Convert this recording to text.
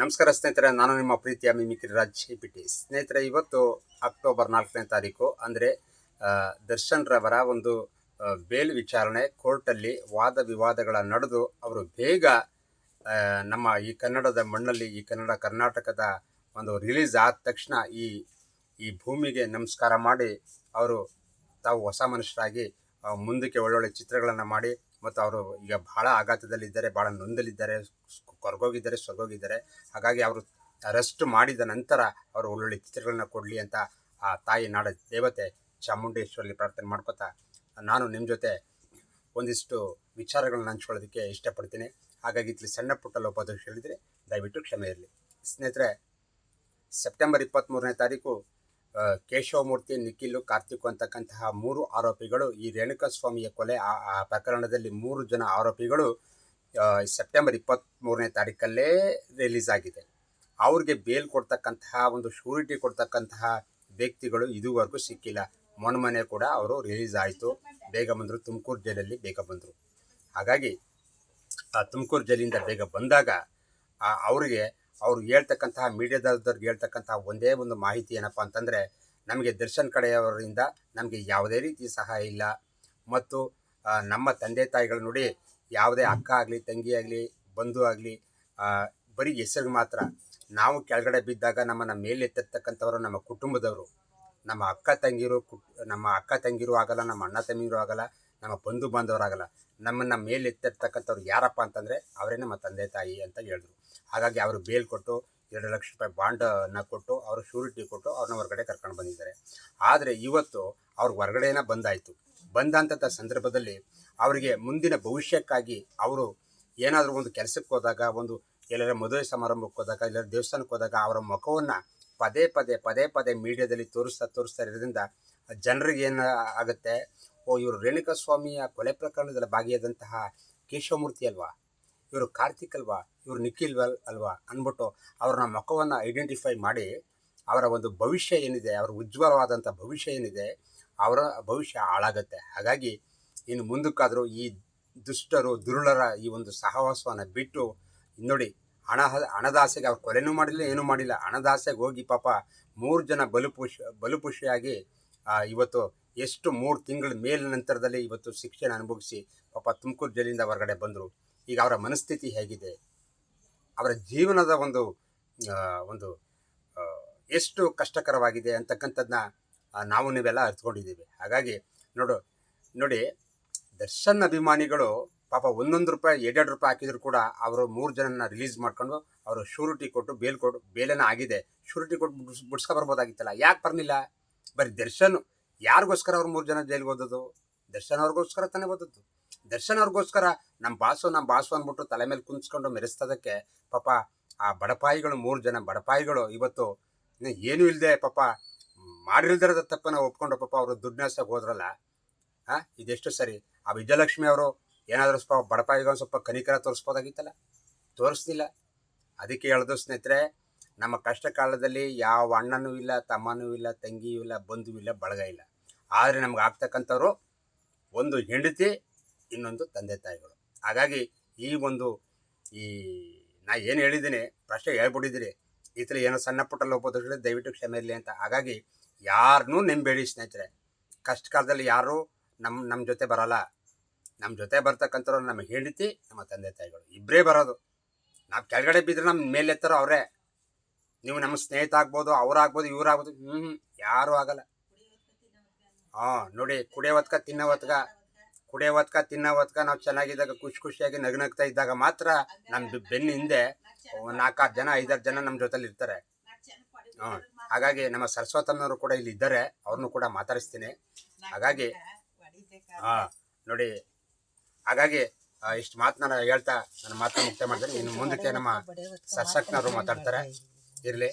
ನಮಸ್ಕಾರ ಸ್ನೇಹಿತರೆ, ನಾನು ನಿಮ್ಮ ಪ್ರೀತಿಯ ಮಿಮಿಕ್ರಿ ರಾಜ್ ಪಿಟಿ ಸ್ನೇಹಿತರೆ, ಇವತ್ತು ಅಕ್ಟೋಬರ್ ನಾಲ್ಕನೇ ತಾರೀಕು, ಅಂದರೆ ದರ್ಶನ್ ರವರ ಒಂದು ಬೇಲ್ ವಿಚಾರಣೆ, ಕೋರ್ಟಲ್ಲಿ ವಾದ ವಿವಾದಗಳ ನಡೆದು ಅವರು ಬೇಗ ನಮ್ಮ ಈ ಕನ್ನಡದ ಮಣ್ಣಲ್ಲಿ, ಈ ಕನ್ನಡ ಕರ್ನಾಟಕದ ಒಂದು ರಿಲೀಸ್ ಆದ ತಕ್ಷಣ ಈ ಈ ಭೂಮಿಗೆ ನಮಸ್ಕಾರ ಮಾಡಿ, ಅವರು ತಾವು ಹೊಸ ಮನುಷ್ಯರಾಗಿ ಮುಂದಕ್ಕೆ ಒಳ್ಳೊಳ್ಳೆ ಚಿತ್ರಗಳನ್ನು ಮಾಡಿ ಮತ್ತು ಅವರು ಈಗ ಭಾಳ ಆಘಾತದಲ್ಲಿದ್ದಾರೆ, ಭಾಳ ನೊಂದಲಿದ್ದಾರೆ ಕೊರಗೋಗಿದ್ದಾರೆ ಸೊರಗೋಗಿದ್ದಾರೆ ಹಾಗಾಗಿ ಅವರು ರೆಸ್ಟ್ ಮಾಡಿದ ನಂತರ ಅವರು ಒಳ್ಳೊಳ್ಳೆ ಚಿತ್ರಗಳನ್ನ ಕೊಡಲಿ ಅಂತ ಆ ತಾಯಿ ನಾಡ ದೇವತೆ ಚಾಮುಂಡೇಶ್ವರಲ್ಲಿ ಪ್ರಾರ್ಥನೆ ಮಾಡ್ಕೊತಾ ನಾನು ನಿಮ್ಮ ಜೊತೆ ಒಂದಿಷ್ಟು ವಿಚಾರಗಳನ್ನ ಹಂಚ್ಕೊಳ್ಳೋದಕ್ಕೆ ಇಷ್ಟಪಡ್ತೀನಿ. ಹಾಗಾಗಿ ಇಲ್ಲಿ ಸಣ್ಣ ಪುಟ್ಟ ಲೋಪದೋಷ ಹೇಳಿದರೆ ದಯವಿಟ್ಟು ಕ್ಷಮೆ ಇರಲಿ. ಸ್ನೇಹಿತರೆ, ಸೆಪ್ಟೆಂಬರ್ ಇಪ್ಪತ್ತ್ಮೂರನೇ ತಾರೀಕು ಕೇಶವಮೂರ್ತಿ, ನಿಖಿಲು, ಕಾರ್ತಿಕ್ ಅಂತಕ್ಕಂತಹ ಮೂರು ಆರೋಪಿಗಳು ಈ ರೇಣುಕಾಸ್ವಾಮಿಯ ಕೊಲೆ, ಆ ಪ್ರಕರಣದಲ್ಲಿ ಮೂರು ಜನ ಆರೋಪಿಗಳು ಸೆಪ್ಟೆಂಬರ್ ಇಪ್ಪತ್ತ್ಮೂರನೇ ತಾರೀಕಲ್ಲೇ ರಿಲೀಸ್ ಆಗಿದೆ. ಅವ್ರಿಗೆ ಬೇಲ್ ಕೊಡ್ತಕ್ಕಂತಹ ಒಂದು ಶೂರಿಟಿ ಕೊಡ್ತಕ್ಕಂತಹ ವ್ಯಕ್ತಿಗಳು ಇದುವರೆಗೂ ಸಿಕ್ಕಿಲ್ಲ. ಮೊನ್ನೆ ಕೂಡ ಅವರು ರಿಲೀಸ್ ಆಯಿತು. ಬೇಗ ಬಂದರು. ತುಮಕೂರು ಜೈಲಲ್ಲಿ ಬೇಗ ಬಂದರು. ಹಾಗಾಗಿ ತುಮಕೂರು ಜೈಲಿಂದ ಬೇಗ ಬಂದಾಗ ಅವರಿಗೆ ಅವ್ರು ಹೇಳ್ತಕ್ಕಂತಹ ಮೀಡಿಯಾದವ್ರಿಗೆ ಹೇಳ್ತಕ್ಕಂತಹ ಒಂದೇ ಒಂದು ಮಾಹಿತಿ ಏನಪ್ಪ ಅಂತಂದರೆ, ನಮಗೆ ದರ್ಶನ್ ಕಡೆಯವರಿಂದ ನಮಗೆ ಯಾವುದೇ ರೀತಿ ಸಹಾಯ ಇಲ್ಲ. ಮತ್ತು ನಮ್ಮ ತಂದೆ ತಾಯಿಗಳು ನೋಡಿ ಯಾವುದೇ ಅಕ್ಕ ಆಗಲಿ, ತಂಗಿ ಆಗಲಿ, ಬಂಧು ಆಗಲಿ ಬರೀ ಹೆಸರಿಗೆ ಮಾತ್ರ ನಾವು ಕೆಳಗಡೆ ಬಿದ್ದಾಗ ನಮ್ಮನ್ನು ಮೇಲೆತ್ತಿರ್ತಕ್ಕಂಥವರು ನಮ್ಮ ಕುಟುಂಬದವರು. ನಮ್ಮ ಅಕ್ಕ ತಂಗಿರು ನಮ್ಮ ಅಕ್ಕ ತಂಗಿರು ಆಗಲ್ಲ, ನಮ್ಮ ಅಣ್ಣ ತಂಗಿರು ಆಗಲ್ಲ. ನಮ್ಮ ಬಂಧು ಬಾಂಧವರಾಗಲ್ಲ, ನಮ್ಮನ್ನು ಮೇಲೆತ್ತಿರ್ತಕ್ಕಂಥವ್ರು ಯಾರಪ್ಪ ಅಂತಂದರೆ ಅವರೇ ನಮ್ಮ ತಂದೆ ತಾಯಿ ಅಂತ ಹೇಳಿದ್ರು. ಹಾಗಾಗಿ ಅವರು ಬೇಲ್ ಕೊಟ್ಟು, ಎರಡು ಲಕ್ಷ ರೂಪಾಯಿ ಬಾಂಡನ್ನು ಕೊಟ್ಟು ಅವರು ಶ್ಯೂರಿಟಿ ಕೊಟ್ಟು ಅವ್ರನ್ನ ಹೊರಗಡೆ ಕರ್ಕೊಂಡು ಬಂದಿದ್ದಾರೆ. ಆದರೆ ಇವತ್ತು ಅವ್ರ ಹೊರಗಡೆನ ಬಂದಾಯಿತು. ಬಂದಂಥ ಸಂದರ್ಭದಲ್ಲಿ ಅವರಿಗೆ ಮುಂದಿನ ಭವಿಷ್ಯಕ್ಕಾಗಿ ಅವರು ಏನಾದರೂ ಒಂದು ಕೆಲಸಕ್ಕೆ ಹೋದಾಗ, ಒಂದು ಎಲ್ಲರ ಮದುವೆ ಸಮಾರಂಭಕ್ಕೆ ಹೋದಾಗ, ಎಲ್ಲರ ದೇವಸ್ಥಾನಕ್ಕೆ ಹೋದಾಗ ಅವರ ಮುಖವನ್ನು ಪದೇ ಪದೇ ಪದೇ ಪದೇ ಮೀಡಿಯಾದಲ್ಲಿ ತೋರಿಸ್ತಾ ತೋರಿಸ್ತಾ ಇರೋದ್ರಿಂದ ಜನರಿಗೆ ಏನು ಆಗುತ್ತೆ? ಓ, ಇವರು ರೇಣುಕಾಸ್ವಾಮಿಯ ಕೊಲೆ ಪ್ರಕರಣದಲ್ಲಿ ಭಾಗಿಯಾದಂತಹ ಕೇಶವಮೂರ್ತಿ ಅಲ್ವಾ? ಇವರು ಕಾರ್ತಿಕ್ ಅಲ್ವಾ? ಇವರು ನಿಖಿಲ್ ವಲ್ ಅಲ್ವಾ? ಅಂದ್ಬಿಟ್ಟು ಅವ್ರನ್ನ ಮುಖವನ್ನು ಐಡೆಂಟಿಫೈ ಮಾಡಿ ಅವರ ಒಂದು ಭವಿಷ್ಯ ಏನಿದೆ, ಅವರ ಉಜ್ವಲವಾದಂಥ ಭವಿಷ್ಯ ಏನಿದೆ, ಅವರ ಭವಿಷ್ಯ ಹಾಳಾಗತ್ತೆ. ಹಾಗಾಗಿ ಇನ್ನು ಮುಂದಕ್ಕಾದರೂ ಈ ದುಷ್ಟರು, ದುರುಳರ ಈ ಒಂದು ಸಹವಾಸವನ್ನು ಬಿಟ್ಟು ನೋಡಿ ಹಣ, ಹಣದಾಸೆಗೆ ಅವ್ರು ಕೊಲೆನೂ ಮಾಡಿಲ್ಲ, ಏನೂ ಮಾಡಿಲ್ಲ. ಹಣದಾಸೆಗೆ ಹೋಗಿ ಪಾಪ ಮೂರು ಜನ ಬಲುಪುಷ ಬಲುಪುಷಿಯಾಗಿ ಇವತ್ತು ಎಷ್ಟು ಮೂರು ತಿಂಗಳ ಮೇಲಿನ ನಂತರದಲ್ಲಿ ಇವತ್ತು ಶಿಕ್ಷಣ ಅನುಭವಿಸಿ ಪಾಪ ತುಮಕೂರು ಜೈಲಿಂದ ಹೊರಗಡೆ ಬಂದರು. ಈಗ ಅವರ ಮನಸ್ಥಿತಿ ಹೇಗಿದೆ? ಅವರ ಜೀವನದ ಒಂದು ಒಂದು ಎಷ್ಟು ಕಷ್ಟಕರವಾಗಿದೆ ಅಂತಕ್ಕಂಥದ್ದನ್ನ ನಾವು ನೀವೆಲ್ಲ ಅರ್ಥಕೊಂಡಿದ್ದೀವಿ ಹಾಗಾಗಿ ನೋಡು, ನೋಡಿ, ದರ್ಶನ್ ಅಭಿಮಾನಿಗಳು ಪಾಪ ಒಂದೊಂದು ರೂಪಾಯಿ, ಎರಡೆರಡು ರೂಪಾಯಿ ಹಾಕಿದ್ರು ಕೂಡ ಅವರು ಮೂರು ಜನನ ರಿಲೀಸ್ ಮಾಡ್ಕೊಂಡು ಅವರು ಶೂರಿಟಿ ಕೊಟ್ಟು ಬೇಲ್ ಕೊಟ್ಟು ಬೇಲೇನ ಆಗಿದೆ. ಶೂರಿಟಿ ಕೊಟ್ಟು ಬಿಡ್ಸ್, ಬಿಡ್ಸ್ಕೊ ಬರ್ಬೋದಾಗಿತ್ತಲ್ಲ? ಯಾಕೆ ಬರಲಿಲ್ಲ? ಬರೀ ದರ್ಶನ್ ಯಾರಿಗೋಸ್ಕರ ಅವ್ರು ಮೂರು ಜನ ಜೈಲಿಗೆ ಓದೋದು ದರ್ಶನ್ ಅವ್ರಿಗೋಸ್ಕರ ತಾನೇ ಓದೋದು ದರ್ಶನ್ ಅವ್ರಿಗೋಸ್ಕರ ನಮ್ಮ ಬಾಸು ನಮ್ಮ ಬಾಸು ಅಂದ್ಬಿಟ್ಟು ತಲೆ ಮೇಲೆ ಕುಂತ್ಕೊಂಡು ಮೆರೆಸ್ತದಕ್ಕೆ ಪಾಪ ಆ ಬಡಪಾಯಿಗಳು, ಮೂರು ಜನ ಬಡಪಾಯಿಗಳು ಇವತ್ತು ಏನೂ ಇಲ್ಲದೆ ಪಾಪ ಮಾಡಿಲ್ದಿರೋದ ತಪ್ಪನ್ನ ಒಪ್ಕೊಂಡು ಪಾಪ ಅವರು ದುಡ್ಡಿನಾಸಕ್ಕೆ ಹೋದ್ರಲ್ಲ. ಹಾಂ ಇದೆಷ್ಟು ಸರಿ? ಆ ವಿಜಯಲಕ್ಷ್ಮಿ ಅವರು ಏನಾದರೂ ಸ್ವಲ್ಪ ಬಡಪಾಯಿಗಳು ಸ್ವಲ್ಪ ಕನಿಕರ ತೋರಿಸ್ಬೋದಾಗಿತ್ತಲ್ಲ? ತೋರಿಸ್ತಿಲ್ಲ. ಅದಕ್ಕೆ ಹೇಳ್ದು ಸ್ನೇಹಿತರೆ, ನಮ್ಮ ಕಷ್ಟ ಕಾಲದಲ್ಲಿ ಯಾವ ಅಣ್ಣನೂ ಇಲ್ಲ, ತಮ್ಮನೂ ಇಲ್ಲ, ತಂಗಿಯೂ ಇಲ್ಲ ಬಂಧುವಿಲ್ಲ ಬಳಗ ಇಲ್ಲ. ಆದರೆ ನಮ್ಗೆ ಆಗ್ತಕ್ಕಂಥವ್ರು ಒಂದು ಹೆಂಡತಿ, ಇನ್ನೊಂದು ತಂದೆ ತಾಯಿಗಳು. ಹಾಗಾಗಿ ಈ ಒಂದು ಈ ನಾ ಏನು ಹೇಳಿದ್ದೀನಿ, ಪ್ರಶ್ನೆ ಹೇಳ್ಬಿಟ್ಟಿದ್ದೀರಿ. ಈ ಥರ ಏನೋ ಸಣ್ಣ ಪುಟ್ಟ ಲೋಪದೋಷಗಳು ದಯವಿಟ್ಟು ಕ್ಷಮೆ ಇರಲಿ ಅಂತ. ಹಾಗಾಗಿ ಯಾರನ್ನೂ ನೆಂಬೇಡಿ ಸ್ನೇಹಿತರೆ. ಕಷ್ಟ ಕಾಲದಲ್ಲಿ ಯಾರೂ ನಮ್ಮ ನಮ್ಮ ಜೊತೆ ಬರಲ್ಲ. ನಮ್ಮ ಜೊತೆ ಬರ್ತಕ್ಕಂಥವ್ರು ನಮ್ಮ ಹೆಂಡತಿ, ನಮ್ಮ ತಂದೆ ತಾಯಿಗಳು. ಇಬ್ಬರೇ ಬರೋದು. ನಾವು ಕೆಳಗಡೆ ಬಿದ್ದರೆ ನಮ್ಮ ಮೇಲೆ ಎತ್ತಾರೋ ಅವರೇ. ನೀವು ನಮ್ಮ ಸ್ನೇಹಿತ ಆಗ್ಬೋದು, ಅವ್ರಾಗ್ಬೋದು, ಇವ್ರಾಗ್ಬೋದು. ಹ್ಞೂ ಯಾರೂ ಆಗಲ್ಲ. ಹಾಂ, ನೋಡಿ, ಕುಡಿಯೋ ಹೊತ್ಕ, ತಿನ್ನೋ ಹೊತ್ಕ. ಕುಡಿಯೋ ಹೊತ್ಕ, ತಿನ್ನೋ ಹೊತ್ಕ, ನಾವು ಚೆನ್ನಾಗಿದ್ದಾಗ, ಖುಷಿ ಖುಷಿಯಾಗಿ ನಗ್ನಗ್ತಾ ಇದ್ದಾಗ ಮಾತ್ರ ನಮ್ಮ ಬೆನ್ನ ಹಿಂದೆ ನಾಲ್ಕಾರು ಜನ, ಐದಾರು ಜನ ನಮ್ಮ ಜೊತೆಲಿ ಇರ್ತಾರೆ. ಹಾಂ, ಹಾಗಾಗಿ ನಮ್ಮ ಸರಸ್ವತಮ್ಮನವರು ಕೂಡ ಇಲ್ಲಿ ಇದ್ದಾರೆ. ಅವ್ರನ್ನೂ ಕೂಡ ಮಾತಾಡಿಸ್ತೀನಿ. ಹಾಗಾಗಿ, ಹಾಂ, ನೋಡಿ, ಹಾಗಾಗಿ ಇಷ್ಟು ಮಾತನ್ನ ಹೇಳ್ತಾ ನನ್ನ ಮಾತನ್ನ ಮುಕ್ತ ಮಾಡ್ತೀನಿ. ಇನ್ನು ಮುಂದಕ್ಕೆ ನಮ್ಮ ಸರ್ಸಕ್ನವರು ಮಾತಾಡ್ತಾರೆ. ಇರಲಿ.